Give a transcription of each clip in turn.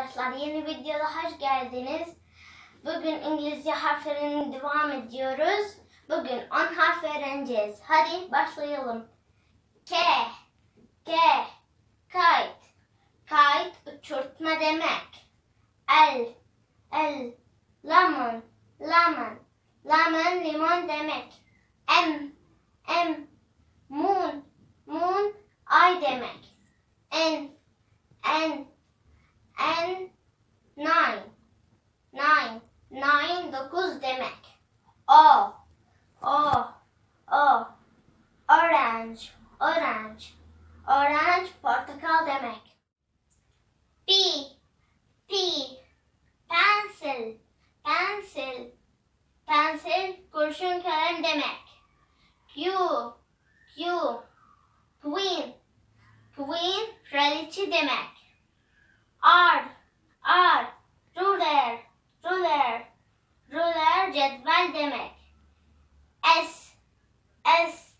arkadaşlar. Yeni videoda hoş geldiniz. Bugün İngilizce harflerini devam ediyoruz. Bugün 10 harf öğreneceğiz. Hadi başlayalım. K, K, kite. Kite uçurtma demek. L, L, lemon, lemon. Lemon limon demek. M, M, moon, moon ay demek. N, N, N, nine, nine, nine dokuz demek. O, O, O, orange, orange, orange portakal demek. P, P, pencil, pencil, pencil kurşun kalem demek. Q, Q, queen, queen kraliçe demek. Cetvel demek. S, S,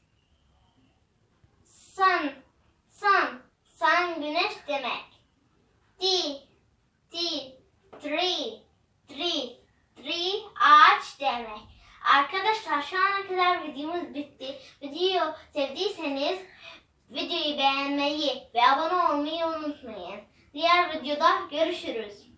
sun, sun, sun güneş demek. T, T, tree, tree, tree ağaç demek. Arkadaşlar şu ana kadar videomuz bitti. Videoyu sevdiyseniz videoyu beğenmeyi ve abone olmayı unutmayın. Diğer videoda görüşürüz.